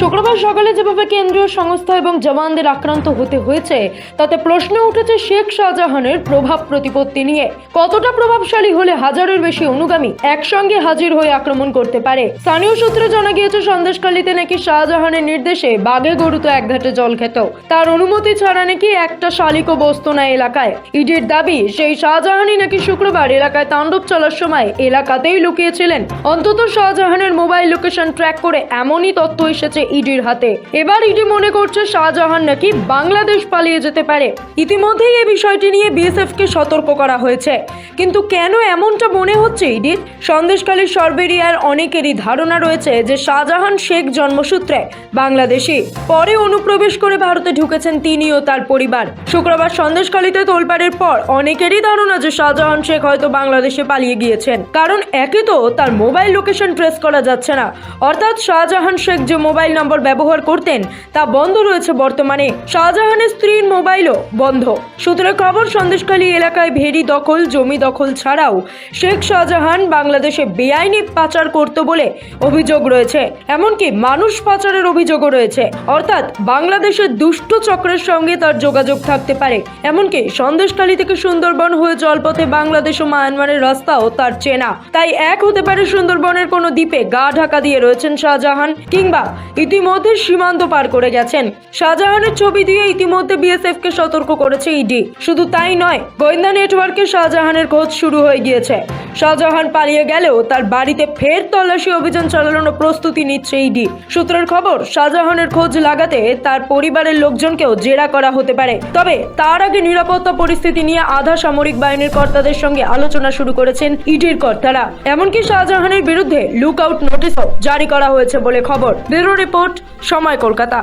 শুক্রবার সকালে যেভাবে কেন্দ্রীয় সংস্থা এবং জওয়ানদের আক্রান্ত হতে হয়েছে, তাতে প্রশ্ন উঠেছে শেখ শাহজাহানের প্রভাব প্রতিপত্তি নিয়ে। কতটা প্রভাবশালী হলে হাজারের বেশি অনুগামী একসঙ্গে হাজির হয়ে আক্রমণ করতে পারে? স্থানীয় সূত্রে জানা গিয়েছে সন্দেশকালীতে নাকি শাহজাহানের নির্দেশে বাঘে গরু তো একঘাটে জল খেত। তার অনুমতি ছাড়া নাকি একটা শালিকও বসতো না এলাকায়। ইডির দাবি, সেই শাহজাহানই নাকি শুক্রবার এলাকায় তাণ্ডব চলার সময় এলাকাতেই লুকিয়েছিলেন। অন্তত শাহজাহানের মোবাইল লোকেশন ট্র্যাক করে এমনই তথ্য এসেছে ইডির হাতে। এবার ইডি মনে করছে শাহজাহান নাকি বাংলাদেশ পালিয়ে যেতে পারে। ইতিমধ্যেই এই বিষয়টি নিয়ে বিএসএফ কে সতর্ক করা হয়েছে। কিন্তু কেন এমনটা মনে হচ্ছে ইডির? সন্দেশকালীর সর্বেরিয়ার অনেকেরই ধারণা রয়েছে যে শাহজাহান শেখ জন্মসূত্রে বাংলাদেশি। পরে অনুপ্রবেশ করে ভারতে ঢুকেছেন তিনি ও তার পরিবার। শুক্রবার সন্দেশকালীতে তোলপাড়ের পর অনেকেরই ধারণা যে শাহজাহান শেখ হয়তো বাংলাদেশে পালিয়ে গিয়েছেন। কারণ একে তো তার মোবাইল লোকেশন ট্রেস করা যাচ্ছে না। অর্থাৎ শাহজাহান শেখ যে মোবাইল নম্বর ব্যবহার করতেন, তা বন্ধ রয়েছে বর্তমানে। শাহজাহানের স্ত্রীর মোবাইলও বন্ধ। সূত্রে খবর, সন্দেশখালী এলাকায় ভেরি দখল, জমি দখল ছাড়াও শেখ শাহজাহান বাংলাদেশে বেআইনি পাচার করত বলে অভিযোগ রয়েছে। এমনকি মানুষ পাচারের অভিযোগও রয়েছে। অর্থাৎ বাংলাদেশের দুষ্ট চক্রের সঙ্গে তার যোগাযোগ থাকতে পারে। এমনকি সন্দেশখালী থেকে সুন্দরবন হয়ে জলপথে বাংলাদেশ ও মায়ানমারের রাস্তাও তার চেনা। তাই এক হতে পারে সুন্দরবনের কোনো দ্বীপে গা ঢাকা দিয়ে রয়েছেন শাহজাহান কিংবা ইতিমধ্যে সীমান্ত পার করে গেছেন। শাহজাহানের ছবি দিয়ে ইতিমধ্যে বিএসএফ কে সতর্ক করেছে ইডি। শুধু তাই নয়, গোয়েন্দা নেটওয়ার্কে শাহজাহানের খোঁজ শুরু হয়ে গিয়েছে। শাহজাহান পালিয়ে গেলেও তার বাড়িতে ফের তল্লাশি অভিযান চালানোর প্রস্তুতি নিচ্ছে ইডি। সূত্রের খবর, শাহজাহানের খোঁজ লাগাতে তার পরিবারের লোকজনকেও জেরা করা হতে পারে। তবে তার আগে নিরাপত্তা পরিস্থিতি নিয়ে আধা সামরিক বাহিনীর কর্তাদের সঙ্গে আলোচনা শুরু করেছেন ইডির কর্তারা। এমনকি শাহজাহানের বিরুদ্ধে লুক আউট নোটিশও জারি করা হয়েছে বলে খবর। ব্যুরো রিপোর্ট সময় কলকাতা।